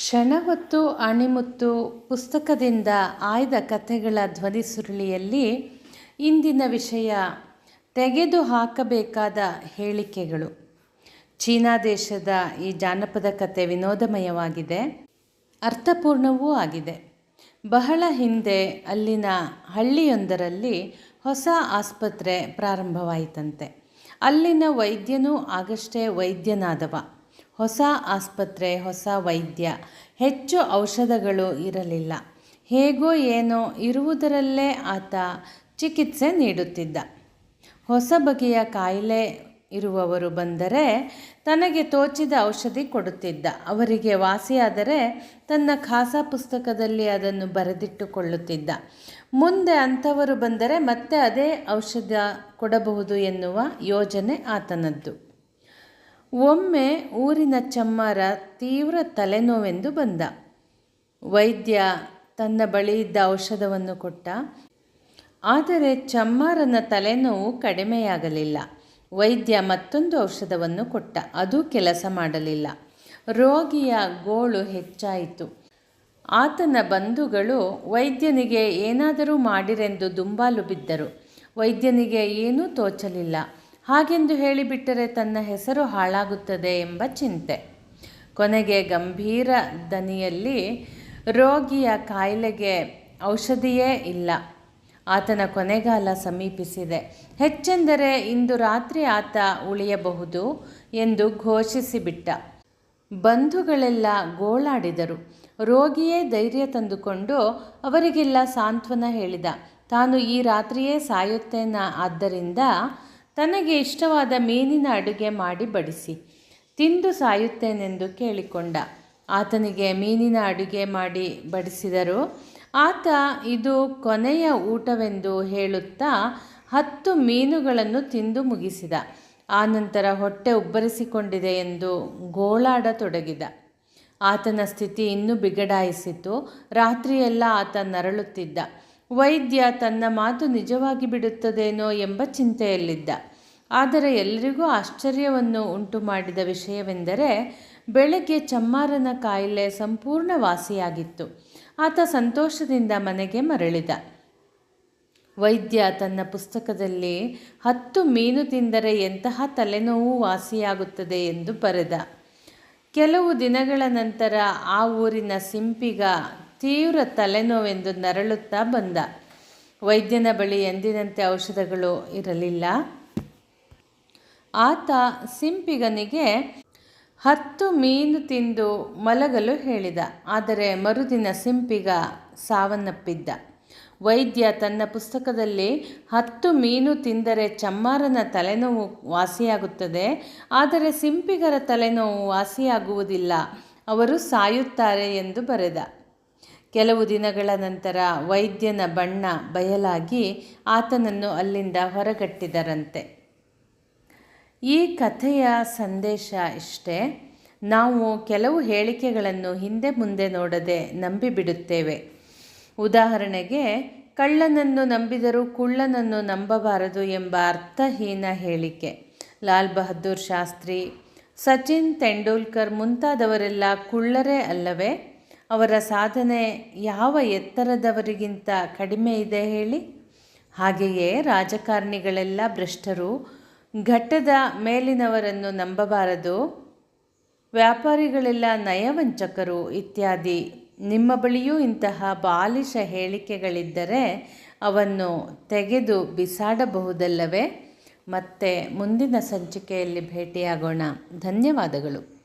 ಕ್ಷಣ ಹೊತ್ತು ಅಣಿಮುತ್ತು ಪುಸ್ತಕದಿಂದ ಆಯ್ದ ಕಥೆಗಳ ಧ್ವನಿ ಸುರುಳಿಯಲ್ಲಿ ಇಂದಿನ ವಿಷಯ ತೆಗೆದು ಹಾಕಬೇಕಾದ ಹೇಳಿಕೆಗಳು. ಚೀನಾ ದೇಶದ ಈ ಜಾನಪದ ಕತೆ ವಿನೋದಮಯವಾಗಿದೆ, ಅರ್ಥಪೂರ್ಣವೂ ಆಗಿದೆ. ಬಹಳ ಹಿಂದೆ ಅಲ್ಲಿನ ಹಳ್ಳಿಯೊಂದರಲ್ಲಿ ಹೊಸ ಆಸ್ಪತ್ರೆ ಪ್ರಾರಂಭವಾಯಿತಂತೆ. ಅಲ್ಲಿನ ವೈದ್ಯನೂ ಆಗಷ್ಟೇ ವೈದ್ಯನಾದವ. ಹೊಸ ಆಸ್ಪತ್ರೆ, ಹೊಸ ವೈದ್ಯ. ಹೆಚ್ಚು ಔಷಧಗಳು ಇರಲಿಲ್ಲ. ಹೇಗೋ ಏನೋ ಇರುವುದರಲ್ಲೇ ಆತ ಚಿಕಿತ್ಸೆ ನೀಡುತ್ತಿದ್ದ. ಹೊಸ ಬಗೆಯ ಕಾಯಿಲೆ ಇರುವವರು ಬಂದರೆ ತನಗೆ ತೋಚಿದ ಔಷಧಿ ಕೊಡುತ್ತಿದ್ದ. ಅವರಿಗೆ ವಾಸಿಯಾದರೆ ತನ್ನ ಖಾಸಾ ಪುಸ್ತಕದಲ್ಲಿ ಅದನ್ನು ಬರೆದಿಟ್ಟುಕೊಳ್ಳುತ್ತಿದ್ದ. ಮುಂದೆ ಅಂಥವರು ಬಂದರೆ ಮತ್ತೆ ಅದೇ ಔಷಧ ಕೊಡಬಹುದು ಎನ್ನುವ ಯೋಜನೆ ಆತನದ್ದು. ಒಮ್ಮೆ ಊರಿನ ಚಮ್ಮಾರ ತೀವ್ರ ತಲೆನೋವೆಂದು ಬಂದ. ವೈದ್ಯ ತನ್ನ ಬಳಿ ಇದ್ದ ಔಷಧವನ್ನು ಕೊಟ್ಟ. ಆದರೆ ಚಮ್ಮಾರನ ತಲೆನೋವು ಕಡಿಮೆಯಾಗಲಿಲ್ಲ. ವೈದ್ಯ ಮತ್ತೊಂದು ಔಷಧವನ್ನು ಕೊಟ್ಟ. ಅದು ಕೆಲಸ ಮಾಡಲಿಲ್ಲ. ರೋಗಿಯ ಗೋಳು ಹೆಚ್ಚಾಯಿತು. ಆತನ ಬಂಧುಗಳು ವೈದ್ಯನಿಗೆ ಏನಾದರೂ ಮಾಡಿರೆಂದು ದುಂಬಾಲು ಬಿದ್ದರು. ವೈದ್ಯನಿಗೆ ಏನೂ ತೋಚಲಿಲ್ಲ. ಹಾಗೆಂದು ಹೇಳಿಬಿಟ್ಟರೆ ತನ್ನ ಹೆಸರು ಹಾಳಾಗುತ್ತದೆ ಎಂಬ ಚಿಂತೆ. ಕೊನೆಗೆ ಗಂಭೀರ ದನಿಯಲ್ಲಿ ರೋಗಿಯ ಕಾಯಿಲೆಗೆ ಔಷಧಿಯೇ ಇಲ್ಲ. ಆತನ ಕೊನೆಗಾಲ ಸಮೀಪಿಸಿದೆ. ಹೆಚ್ಚೆಂದರೆ ಇಂದು ರಾತ್ರಿ ಆತ ಉಳಿಯಬಹುದು ಎಂದು ಘೋಷಿಸಿಬಿಟ್ಟ. ಬಂಧುಗಳೆಲ್ಲ ಗೋಳಾಡಿದರು. ರೋಗಿಯೇ ಧೈರ್ಯ ತಂದುಕೊಂಡು ಅವರಿಗೆಲ್ಲ ಸಾಂತ್ವನ ಹೇಳಿದ. ತಾನು ಈ ರಾತ್ರಿಯೇ ಸಾಯುತ್ತೇನ? ಆದ್ದರಿಂದ ತನಗೆ ಇಷ್ಟವಾದ ಮೀನಿನ ಅಡುಗೆ ಮಾಡಿ ಬಡಿಸಿ. ತಿಂದು ಸಾಯುತ್ತೇನೆಂದು ಕೇಳಿಕೊಂಡ. ಆತನಿಗೆ ಮೀನಿನ ಅಡುಗೆ ಮಾಡಿ ಬಡಿಸಿದರು. ಆತ, ಇದು ಕೊನೆಯ ಊಟವೆಂದು ಹೇಳುತ್ತಾ ಹತ್ತು ಮೀನುಗಳನ್ನು ತಿಂದು ಮುಗಿಸಿದ. ಆನಂತರ ಹೊಟ್ಟೆ ಉಬ್ಬರಿಸಿಕೊಂಡಿದೆ ಎಂದು ಗೋಳಾಡತೊಡಗಿದ. ಆತನ ಸ್ಥಿತಿ ಇನ್ನೂ ಬಿಗಡಾಯಿಸಿತು. ರಾತ್ರಿಯೆಲ್ಲ ಆತ ನರಳುತ್ತಿದ್ದ. ವೈದ್ಯ, ತನ್ನ ಮಾತು ನಿಜವಾಗಿ ಬಿಡುತ್ತದೇನೋ ಎಂಬ ಚಿಂತೆಯಲ್ಲಿದ್ದ. ಆದರೆ ಎಲ್ಲರಿಗೂ ಆಶ್ಚರ್ಯವನ್ನು ಉಂಟು ಮಾಡಿದ ವಿಷಯವೆಂದರೆ, ಬೆಳಗ್ಗೆ ಚಮ್ಮಾರನ ಕಾಯಿಲೆ ಸಂಪೂರ್ಣ ವಾಸಿಯಾಗಿತ್ತು ಆತ ಸಂತೋಷದಿಂದ ಮನೆಗೆ ಮರಳಿದ. ವೈದ್ಯ ತನ್ನ ಪುಸ್ತಕದಲ್ಲಿ, ಹತ್ತು ಮೀನು ತಿಂದರೆ ಎಂತಹ ತಲೆನೋವು ವಾಸಿಯಾಗುತ್ತದೆ ಎಂದು ಬರೆದ. ಕೆಲವು ದಿನಗಳ ನಂತರ ಆ ಊರಿನ ಸಿಂಪಿಗ ತೀವ್ರ ತಲೆನೋವೆಂದು ನರಳುತ್ತಾ ಬಂದ. ವೈದ್ಯನ ಬಳಿ ಎಂದಿನಂತೆ ಔಷಧಗಳು ಇರಲಿಲ್ಲ. ಆತ ಸಿಂಪಿಗನಿಗೆ, ಹತ್ತು ಮೀನು ತಿಂದು ಮಲಗಲು ಹೇಳಿದ. ಆದರೆ ಮರುದಿನ ಸಿಂಪಿಗ ಸಾವನ್ನಪ್ಪಿದ್ದ. ವೈದ್ಯ ತನ್ನ ಪುಸ್ತಕದಲ್ಲಿ, ಹತ್ತು ಮೀನು ತಿಂದರೆ ಚಮ್ಮಾರನ ತಲೆನೋವು ವಾಸಿಯಾಗುತ್ತದೆ. ಆದರೆ ಸಿಂಪಿಗರ ತಲೆನೋವು ವಾಸಿಯಾಗುವುದಿಲ್ಲ. ಅವರು ಸಾಯುತ್ತಾರೆ ಎಂದು ಬರೆದ. ಕೆಲವು ದಿನಗಳ ನಂತರ ವೈದ್ಯನ ಬಣ್ಣ ಬಯಲಾಗಿ ಆತನನ್ನು ಅಲ್ಲಿಂದ ಹೊರಗಟ್ಟಿದರಂತೆ. ಈ ಕಥೆಯ ಸಂದೇಶ ಇಷ್ಟೇ. ನಾವು ಕೆಲವು ಹೇಳಿಕೆಗಳನ್ನು ಹಿಂದೆ ಮುಂದೆ ನೋಡದೆ ನಂಬಿಬಿಡುತ್ತೇವೆ ಉದಾಹರಣೆಗೆ, ಕಳ್ಳನನ್ನು ನಂಬಿದರೂ ಕುಳ್ಳನನ್ನು ನಂಬಬಾರದು ಎಂಬ ಅರ್ಥಹೀನ ಹೇಳಿಕೆ. ಲಾಲ್ ಬಹದ್ದೂರ್ ಶಾಸ್ತ್ರಿ, ಸಚಿನ್ ತೆಂಡೂಲ್ಕರ್ ಮುಂತಾದವರೆಲ್ಲ ಕುಳ್ಳರೇ ಅಲ್ಲವೇ? ಅವರ ಸಾಧನೆ ಯಾವ ಎತ್ತರದವರಿಗಿಂತ ಕಡಿಮೆ ಇದೆ ಹೇಳಿ? ಹಾಗೆಯೇ ರಾಜಕಾರಣಿಗಳೆಲ್ಲ ಭ್ರಷ್ಟರು ಘಟ್ಟದ ಮೇಲಿನವರನ್ನು ನಂಬಬಾರದು. ವ್ಯಾಪಾರಿಗಳೆಲ್ಲ ನಯವಂಚಕರು ಇತ್ಯಾದಿ. ನಿಮ್ಮ ಬಳಿಯೂ ಇಂತಹ ಬಾಲಿಶ ಹೇಳಿಕೆಗಳಿದ್ದರೆ ಅವನ್ನು ತೆಗೆದು ಬಿಸಾಡಬಹುದಲ್ಲವೇ? ಮತ್ತೆ ಮುಂದಿನ ಸಂಚಿಕೆಯಲ್ಲಿ ಭೇಟಿಯಾಗೋಣ. ಧನ್ಯವಾದಗಳು.